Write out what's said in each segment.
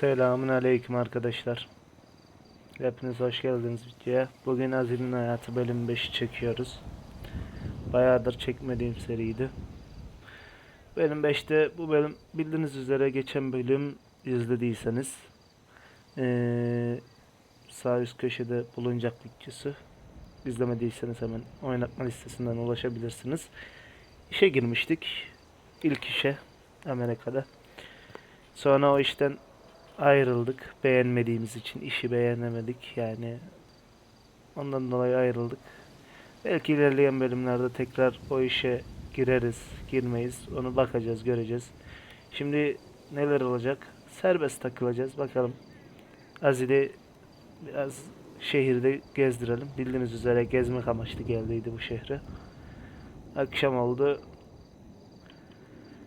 Selamun aleyküm arkadaşlar. Hepiniz hoş geldiniz videoya. Bugün Azil'in Hayatı bölüm 5'i çekiyoruz. Bayağıdır çekmediğim seriydi. Bölüm 5'te bu bölüm bildiğiniz üzere geçen bölüm izlediyseniz eee sağ üst köşede bulunacak videosu. İzlemediyseniz hemen oynatma listesinden ulaşabilirsiniz. İşe girmiştik. İlk işe Amerika'da. Sonra o işten ayrıldık. Beğenmediğimiz için işi beğenemedik yani. Ondan dolayı ayrıldık. Belki ilerleyen bölümlerde tekrar o işe gireriz, girmeyiz. Onu bakacağız, göreceğiz. Şimdi neler olacak? Serbest takılacağız. Bakalım. Azil'i biraz şehirde gezdirelim. Bildiğiniz üzere gezmek amaçlı geldiydi bu şehre. Akşam oldu.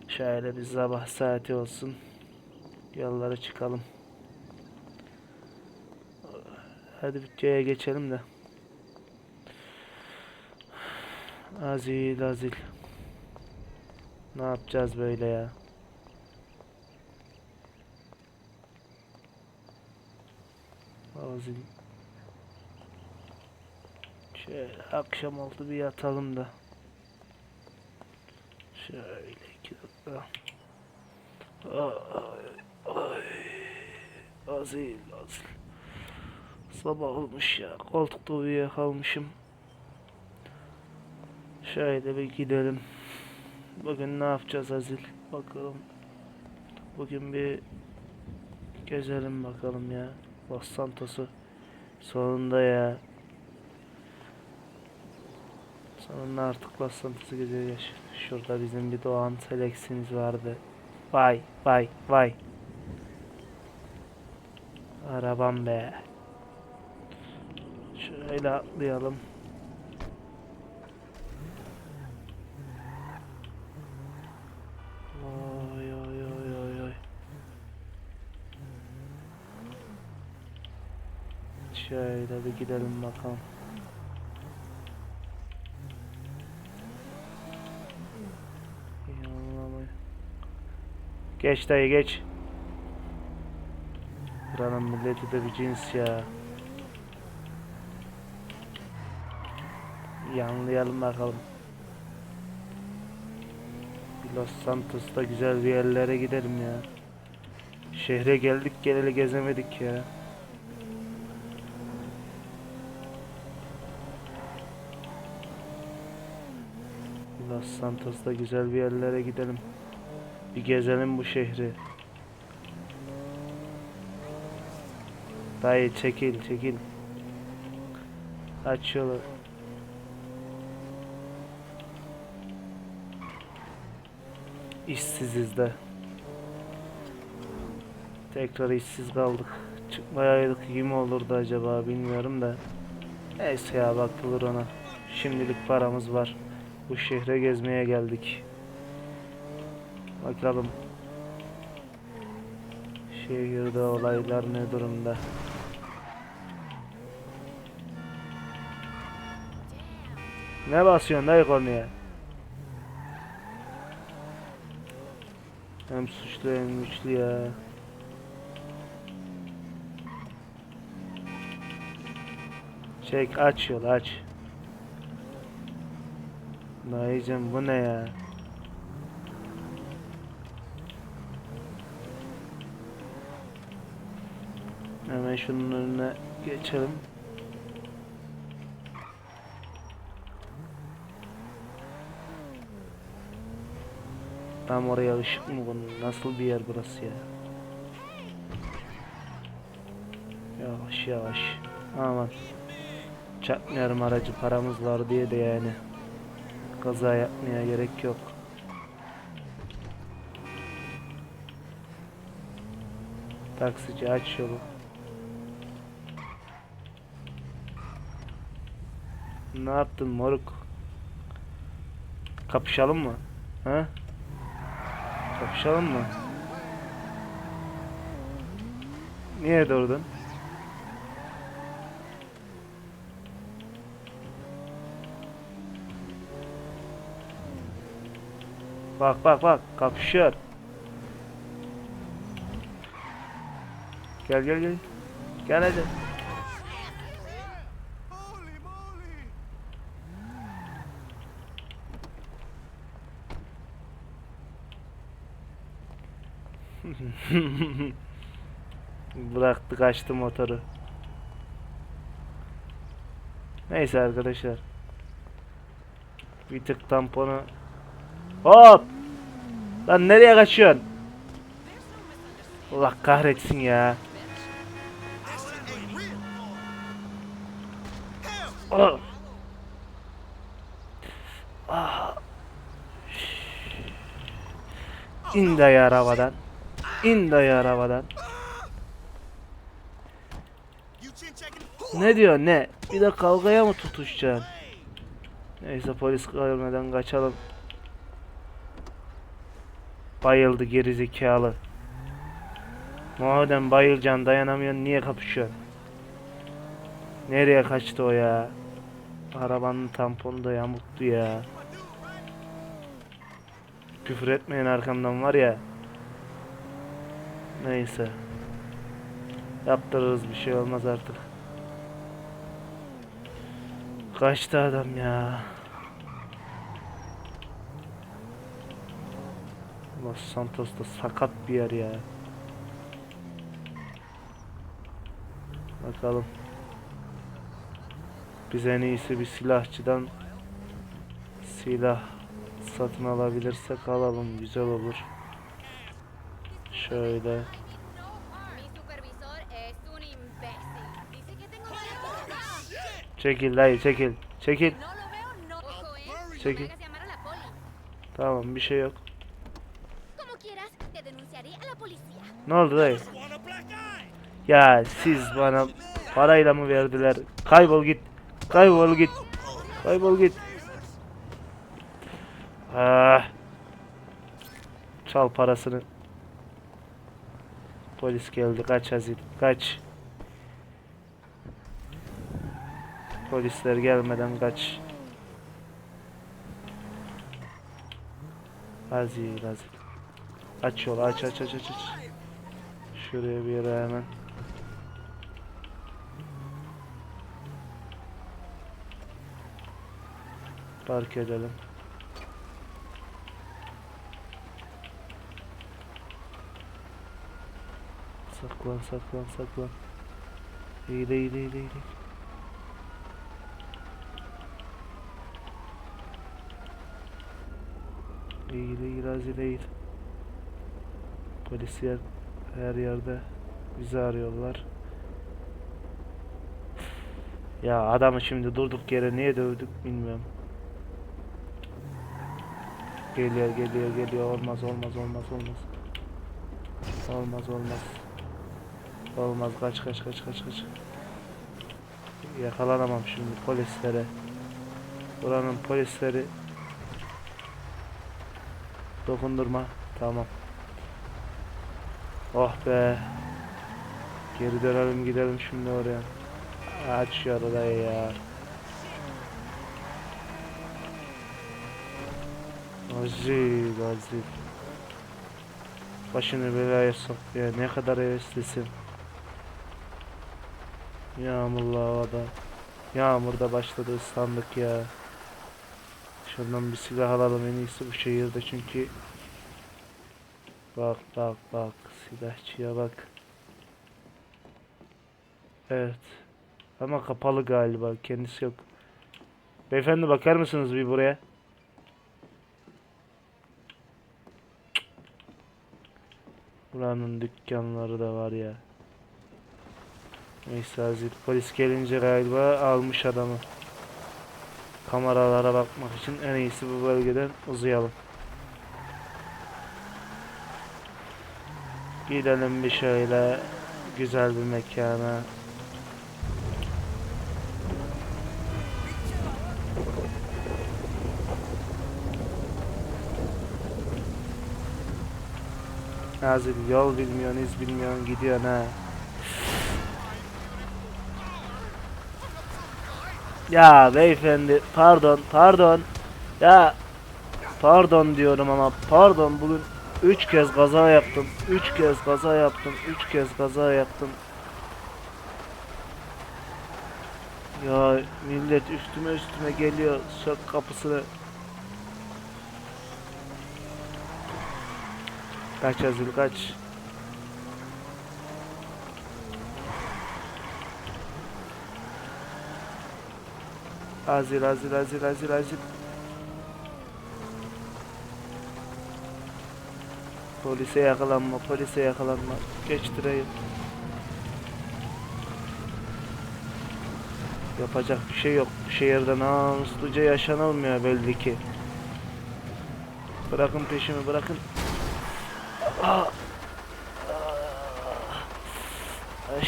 Şöyle bir sabah saati olsun. Yollara çıkalım. Hadi bütçeye geçelim de. Azil azil. Ne yapacağız böyle ya? Azil. Şöyle akşam oldu bir yatalım da. Şöyle iki dakika. Ay, ay. Azil, azil. Sabah olmuş ya. Koltukta uyuyakalmışım. Şöyle bir gidelim. Bugün ne yapacağız Azil? Bakalım. Bugün bir gezelim bakalım ya. Los Santos'u. Sonunda ya. Sonunda artık Los Santos'u gezeceğiz. Şurada bizim bir Doğan Selex'imiz vardı. Vay vay vay. Arabam be. Şöyle atlayalım. Oy oy oy oy oy. Şöyle bir gidelim bakalım. Geç dayı geç. Buranın milleti de bir cins ya. Yanlayalım bakalım. Los Santos'ta güzel bir yerlere gidelim ya. Şehre geldik geleli gezemedik ya. Los Santos'ta güzel bir yerlere gidelim. Bir gezelim bu şehri. Dayı çekil çekil. Aç yolu. İşsiziz de. Tekrar işsiz kaldık. Çıkmayaydık iyi mi olurdu acaba bilmiyorum da. Neyse ya bakılır ona. Şimdilik paramız var. Bu şehre gezmeye geldik. Bakalım. Şehirde olaylar ne durumda? Ne basıyorsun dayı konuya? Hem suçlu hem güçlü ya. Çek aç yol aç. Dayıcım bu ne ya? Hemen şunun önüne geçelim. Tam oraya ışık mı bunun? Nasıl bir yer burası ya? Yavaş yavaş. Aman. Çarpmayalım aracı paramız var diye de yani. Kaza yapmaya gerek yok. Taksici aç yolu. Ne yaptın moruk? Kapışalım mı? Ha? Kapışalım mı? Niye durdun? Bak bak bak kapışıyor. Gel gel gel. Gel hadi. Bıraktı kaçtı motoru. Neyse arkadaşlar. Bir tık tamponu. Hop! Lan nereye kaçıyorsun? Allah kahretsin ya. Hell, Ah. İn dayı arabadan. İn dayı arabadan. Ne diyor ne? Bir de kavgaya mı tutuşacaksın? Neyse polis görmeden kaçalım. Bayıldı geri zekalı. Madem bayılacaksın dayanamıyorsun niye kapışıyorsun? Nereye kaçtı o ya? Arabanın tamponu da yamuktu ya. Küfür etmeyin arkamdan var ya. Neyse. Yaptırırız bir şey olmaz artık. Kaçtı adam ya. Los Santos'ta sakat bir yer ya. Bakalım. Biz en iyisi bir silahçıdan silah satın alabilirsek alalım güzel olur. Que Çekil dayı çekil. Çekil. Çekil. Tamam bir şey yok. Ne oldu dayı? Ya siz bana parayla mı verdiler? Kaybol git. Kaybol git. Kaybol git. Ah. Çal parasını. Polis geldi. Kaç Azil. Kaç. Polisler gelmeden kaç. Azil Azil. Aç yolu aç aç aç aç aç. Şuraya bir yere hemen. Park edelim. Saklan saklan saklan. İyi de iyi de. İyi değil, razı değil. Polisler her yerde bizi arıyorlar. Ya adamı şimdi durduk yere niye dövdük bilmiyorum. Geliyor geliyor geliyor olmaz olmaz olmaz olmaz. Olmaz olmaz. Olmaz kaç kaç kaç kaç kaç. Yakalanamam şimdi polislere. Buranın polisleri dokundurma. Tamam. Oh be. Geri dönelim gidelim şimdi oraya. Aç şu arayı ya. Azil azil. Başını belaya sok ya. Ne kadar heveslisin. Yağmurlu havada. Yağmur da başladı ıslandık ya. Şuradan bir silah alalım en iyisi bu şehirde çünkü Bak bak bak silahçıya bak. Evet. Ama kapalı galiba kendisi yok. Beyefendi bakar mısınız bir buraya? Buranın dükkanları da var ya. Neyse Azil polis gelince galiba almış adamı. Kameralara bakmak için en iyisi bu bölgeden uzayalım. Gidelim bir şöyle güzel bir mekana. Nazil yol bilmiyorsun, iz bilmiyorsun, gidiyorsun ha. Ya beyefendi, pardon, pardon. Ya, pardon diyorum ama pardon bugün Üç kez kaza yaptım. Üç kez kaza yaptım. Üç kez kaza yaptım. Ya millet üstüme üstüme geliyor. Sök kapısını. Kaç Azil kaç. Azil azil azil azil azil. Polise yakalanma, polise yakalanma. Geçtireyim. Yapacak bir şey yok. Bu şehirde namusluca yaşanılmıyor belli ki. Bırakın peşimi, bırakın. Ah! Ah! Ay.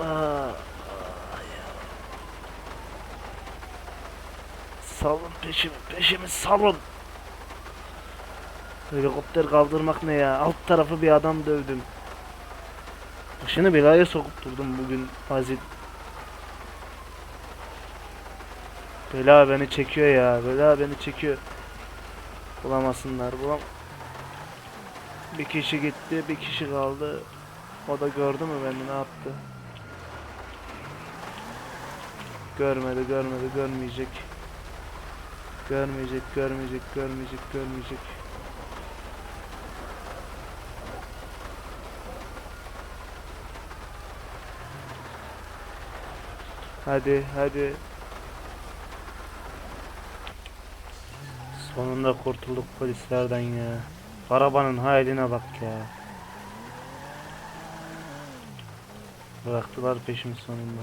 Ah! Salın peşimi salın. Helikopter kaldırmak ne ya? Alt tarafı bir adam dövdüm. Başını belaya sokup durdum bugün Azil. Bela beni çekiyor ya. Bela beni çekiyor. Bulamasınlar. Bulam. Bir kişi gitti, bir kişi kaldı. O da gördü mü beni ne yaptı? Görmedi, görmedi, görmeyecek. Görmeyecek, görmeyecek, görmeyecek, görmeyecek. Hadi, hadi. Sonunda kurtulduk polislerden ya. Arabanın haline bak ya. Bıraktılar peşimi sonunda.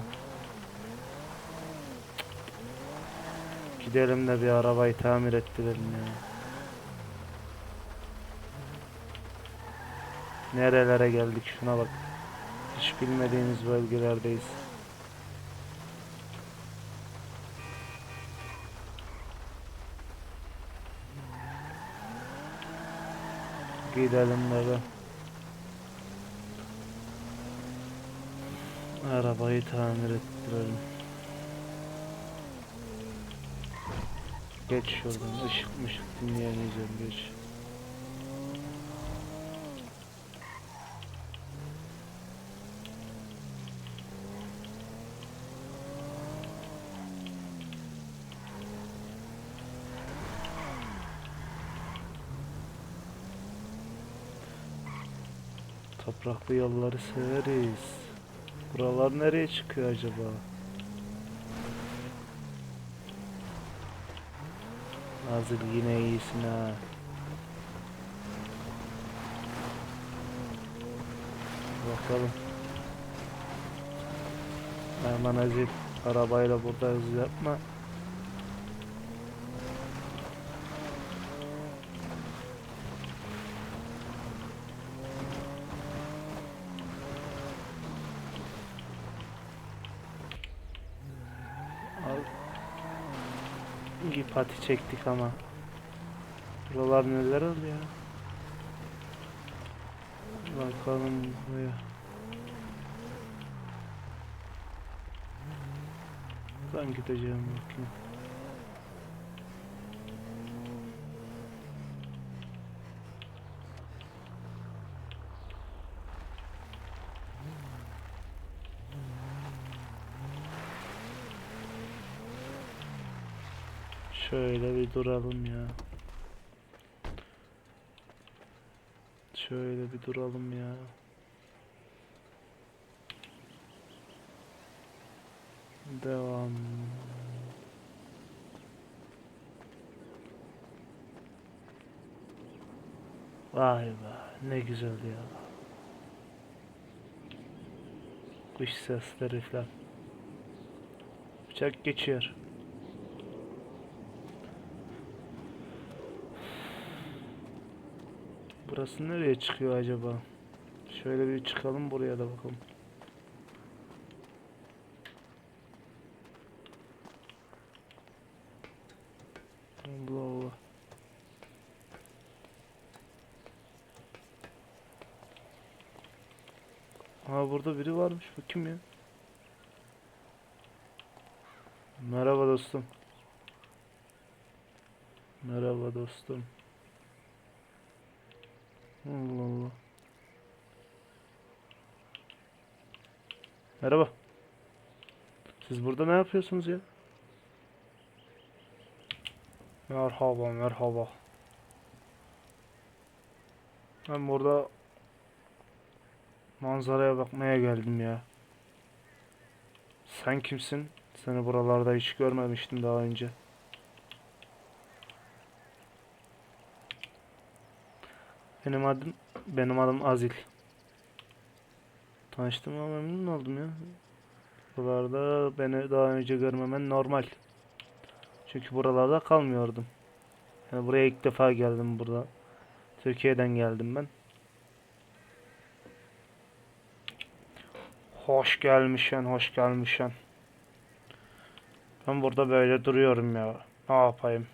Gidelim de bir arabayı tamir ettirelim ya. Nerelere geldik şuna bak. Hiç bilmediğimiz bölgelerdeyiz. Gidelim de bir arabayı tamir ettirelim. Geç şuradan ışık mışık dinleyemeyeceğim geç. Topraklı yolları severiz. Buralar nereye çıkıyor acaba? Nazır yine iyisin ha. Bakalım. Aman Azil arabayla burada hız yapma. Pati çektik ama. Buralar neler oluyor? Bakalım buraya. Ben gideceğim bakayım. Şöyle duralım ya. Şöyle bir duralım ya. Devam. Vay be ne güzel ya. Kuş sesleri falan. Uçak geçiyor. Burası nereye çıkıyor acaba? Şöyle bir çıkalım buraya da bakalım. Allah Allah. Ha burada biri varmış bakayım ya. Merhaba dostum. Merhaba dostum. Allah Allah. Merhaba. Siz burada ne yapıyorsunuz ya? Merhaba, merhaba. Ben burada manzaraya bakmaya geldim ya. Sen kimsin? Seni buralarda hiç görmemiştim daha önce. Benim adım benim adım Azil. Tanıştığıma memnun oldum ya. Buralarda beni daha önce görmemen normal. Çünkü buralarda kalmıyordum. Yani buraya ilk defa geldim burada. Türkiye'den geldim ben. Hoş gelmişsin, hoş gelmişsin. Ben burada böyle duruyorum ya. Ne yapayım?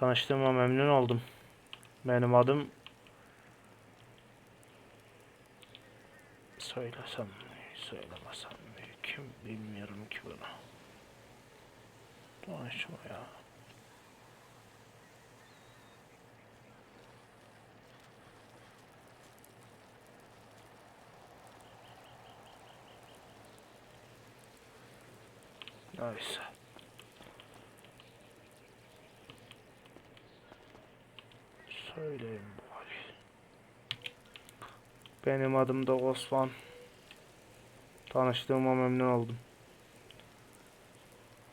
Tanıştığıma memnun oldum. Benim adım söylesem söylemesem mi? Kim bilmiyorum ki bunu. Tanışma ya. Neyse. Söyleyeyim bari. Benim adım da Osman. Tanıştığıma memnun oldum.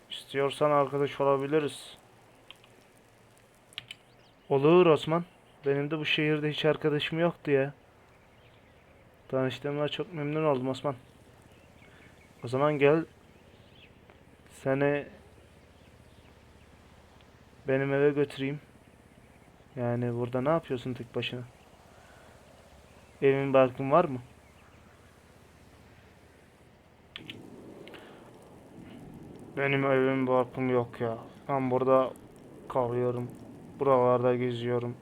İstiyorsan arkadaş olabiliriz. Olur Osman. Benim de bu şehirde hiç arkadaşım yoktu ya. Tanıştığıma çok memnun oldum Osman. O zaman gel seni benim eve götüreyim. Yani burada ne yapıyorsun tek başına? Evin barkın var mı? Benim evim barkım yok ya. Ben burada kalıyorum. Buralarda geziyorum.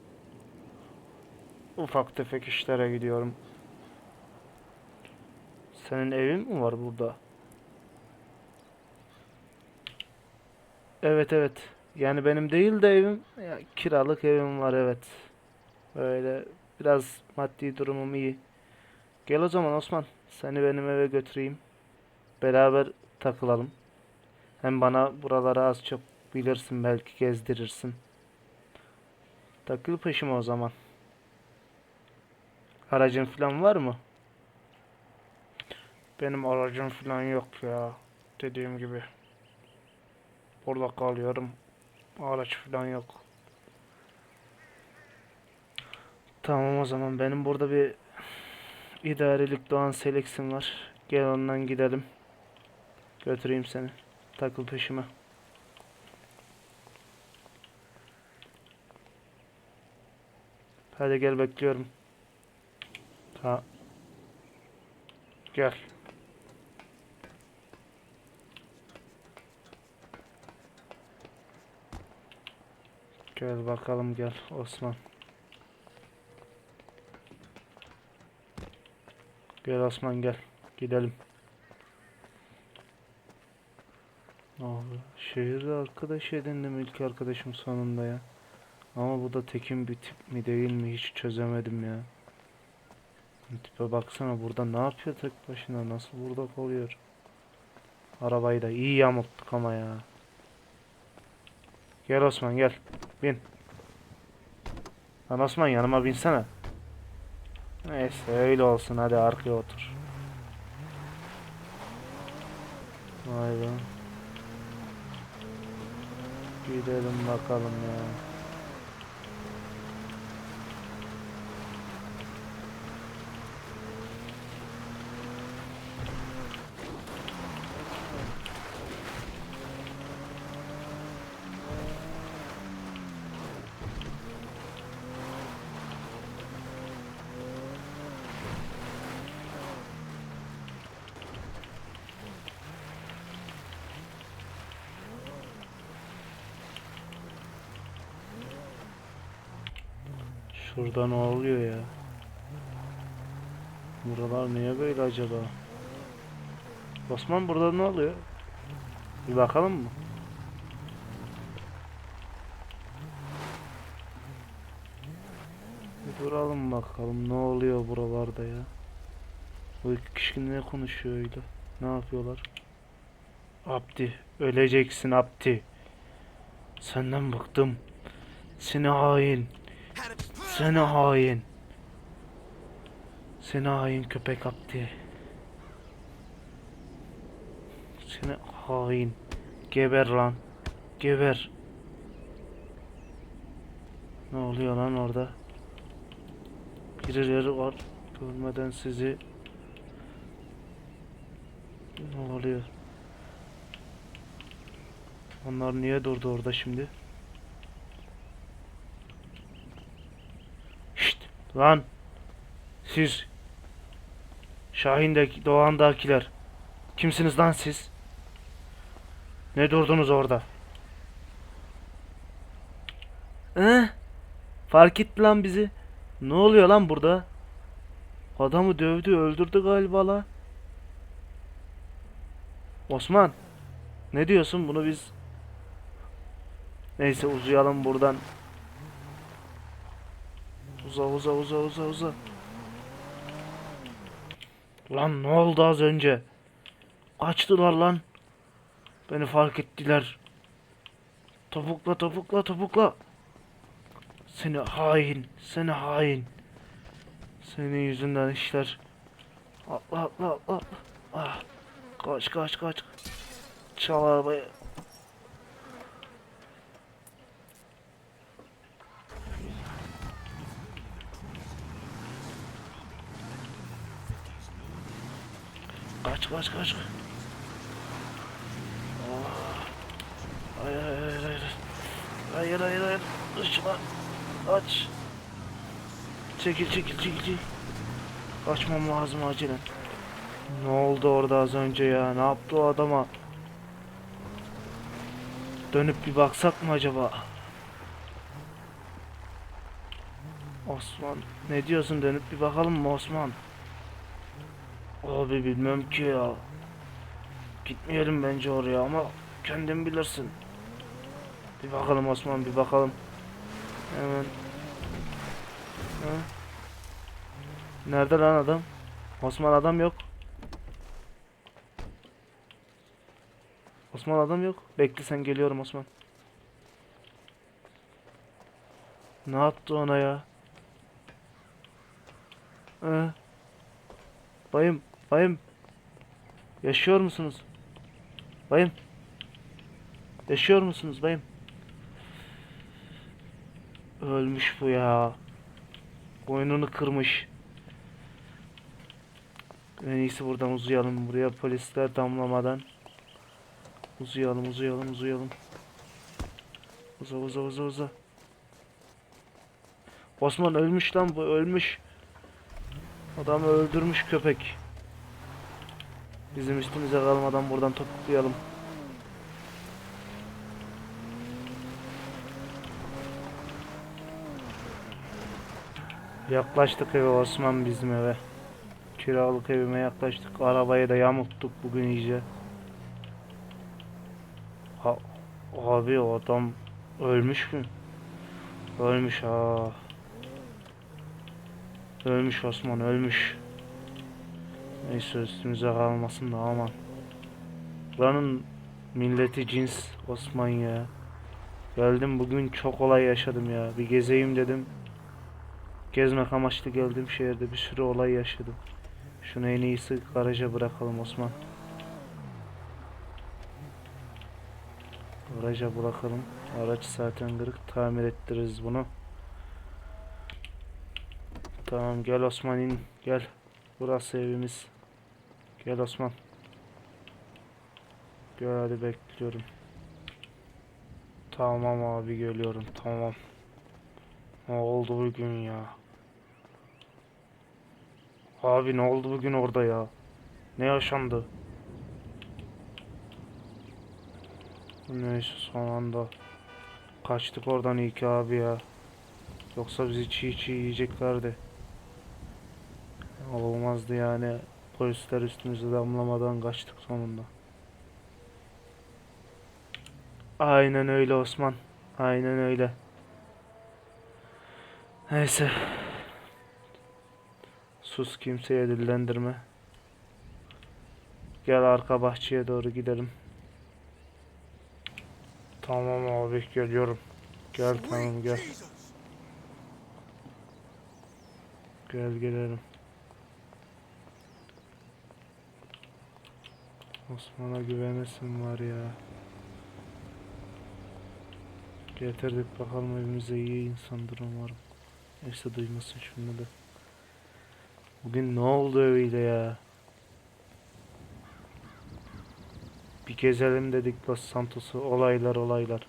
Ufak tefek işlere gidiyorum. Senin evin mi var burada? Evet evet. Yani benim değil de evim ya, kiralık evim var evet. Böyle biraz maddi durumum iyi. Gel o zaman Osman. Seni benim eve götüreyim. Beraber takılalım. Hem bana buraları az çok bilirsin belki gezdirirsin. Takıl peşime o zaman. Aracın falan var mı? Benim aracım falan yok ya. Dediğim gibi. Burada kalıyorum. Araç falan yok. Tamam o zaman benim burada bir idarelik Doğan Selex'im var. Gel ondan gidelim. Götüreyim seni. Takıl peşime. Hadi gel bekliyorum. Ha. Gel. Gel bakalım gel Osman. Gel Osman gel. Gidelim. Abi şehirde arkadaş edindim ilk arkadaşım sonunda ya. Ama bu da tekin bir tip mi değil mi hiç çözemedim ya. Tipe baksana burada ne yapıyor tek başına nasıl burada kalıyor. Arabayı da iyi yamulttuk ama ya. Gel Osman gel. Bin. Lan Osman yanıma binsene. Neyse öyle olsun hadi arkaya otur. Vay be. Gidelim bakalım ya. Şurada ne oluyor ya? Buralar niye böyle acaba? Osman burada ne oluyor? Bir bakalım mı? Bir duralım bakalım ne oluyor buralarda ya. Bu iki kişi ne konuşuyor öyle? Ne yapıyorlar? Abdi, öleceksin Abdi. Senden bıktım. Seni hain. Seni hain. Seni hain köpek Abdi. Seni hain. Geber lan. Geber. Ne oluyor lan orada? Birileri var. Görmeden sizi. Ne oluyor? Onlar niye durdu orada şimdi? Lan. Siz Şahin'deki Doğan'dakiler. Kimsiniz lan siz? Ne durdunuz orada? He? Fark etti lan bizi. Ne oluyor lan burada? Adamı dövdü, öldürdü galiba la. Osman, ne diyorsun? Bunu biz Neyse uzayalım buradan. Uza uza uza uza uza. Lan ne oldu az önce? Kaçtılar lan. Beni fark ettiler. Topukla topukla topukla. Seni hain, seni hain. Senin yüzünden işler. Atla atla. atla. Ah. Kaç kaç kaç. Çal arabayı. Kaç kaç. Ah. Hayır hayır hayır hayır. Hayır hayır hayır. Dışına. Aç. Çekil çekil çekil. çekil. Kaçmam lazım acilen. Ne oldu orada az önce ya? Ne yaptı o adama? Dönüp bir baksak mı acaba? Osman ne diyorsun dönüp bir bakalım mı Osman? Abi bilmem ki ya. Gitmeyelim bence oraya ama kendin bilirsin. Bir bakalım Osman bir bakalım. Hemen. Ha? Nerede lan adam? Osman adam yok. Osman adam yok. Bekle sen geliyorum Osman. Ne yaptı ona ya? Ee, bayım, bayım. Yaşıyor musunuz? Bayım. Yaşıyor musunuz bayım? Ölmüş bu ya. Boynunu kırmış. En iyisi buradan uzayalım. Buraya polisler damlamadan. Uzayalım, uzayalım, uzayalım. Uza, uza, uza, uza. Osman ölmüş lan bu, ölmüş. Adamı öldürmüş köpek. Bizim üstümüze kalmadan buradan topuklayalım. Yaklaştık eve Osman bizim eve. Kiralık evime yaklaştık. Arabayı da yamulttuk bugün iyice. Ha, abi o adam ölmüş mü? Ölmüş ha. Ölmüş Osman ölmüş. Neyse üstümüze kalmasın da aman. Buranın milleti cins Osman ya. Geldim bugün çok olay yaşadım ya. Bir gezeyim dedim. Gezmek amaçlı geldim şehirde bir sürü olay yaşadım. Şunu en iyisi garaja bırakalım Osman. Garaja bırakalım. Araç zaten kırık. Tamir ettiririz bunu. Tamam gel Osman in. Gel. Burası evimiz. Gel Osman. Gel bekliyorum. Tamam abi geliyorum. Tamam. Ne oldu bugün ya? Abi ne oldu bugün orada ya? Ne yaşandı? Neyse son anda kaçtık oradan iyi ki abi ya. Yoksa bizi çiğ çiğ yiyeceklerdi. Olmazdı yani. Polisler üstümüze damlamadan kaçtık sonunda. Aynen öyle Osman. Aynen öyle. Neyse. Sus kimseye dillendirme. Gel arka bahçeye doğru gidelim. Tamam abi geliyorum. Gel tamam gel. Gel gelelim. Osman'a güvenesin var ya. Getirdik bakalım evimize iyi insandır umarım. Neyse duymasın şimdi de. Bugün ne oldu öyle ya? Bir gezelim dedik Los Santos'u. Olaylar olaylar.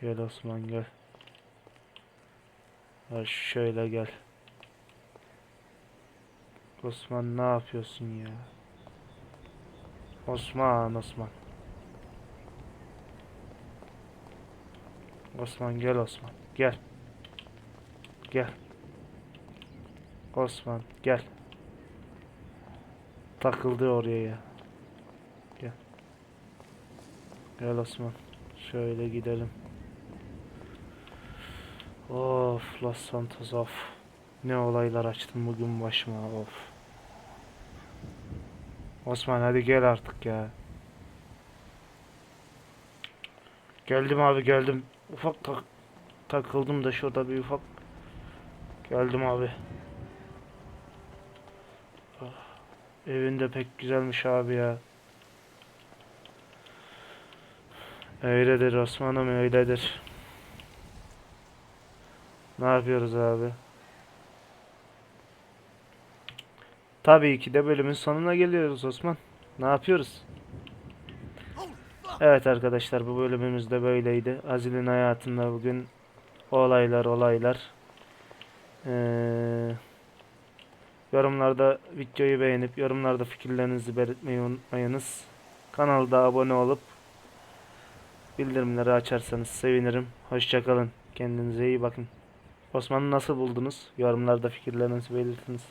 Gel Osman gel. Ha şöyle gel. Osman ne yapıyorsun ya? Osman Osman. Osman gel Osman. Gel. Gel. Osman gel. Takıldı oraya ya. Gel. Gel Osman. Şöyle gidelim. Of Los Santos of. Ne olaylar açtın bugün başıma of. Osman hadi gel artık ya. Geldim abi geldim. Ufak tak takıldım da şurada bir ufak. Geldim abi. Ah, Evin pek güzelmiş abi ya. Öyledir Osman'ım öyledir. Ne yapıyoruz abi? Tabii ki de bölümün sonuna geliyoruz Osman. Ne yapıyoruz? Evet arkadaşlar bu bölümümüz de böyleydi. Azil'in hayatında bugün olaylar olaylar. Ee, yorumlarda videoyu beğenip yorumlarda fikirlerinizi belirtmeyi unutmayınız. Kanalda abone olup bildirimleri açarsanız sevinirim. Hoşçakalın. Kendinize iyi bakın. Osman'ı nasıl buldunuz? Yorumlarda fikirlerinizi belirtiniz.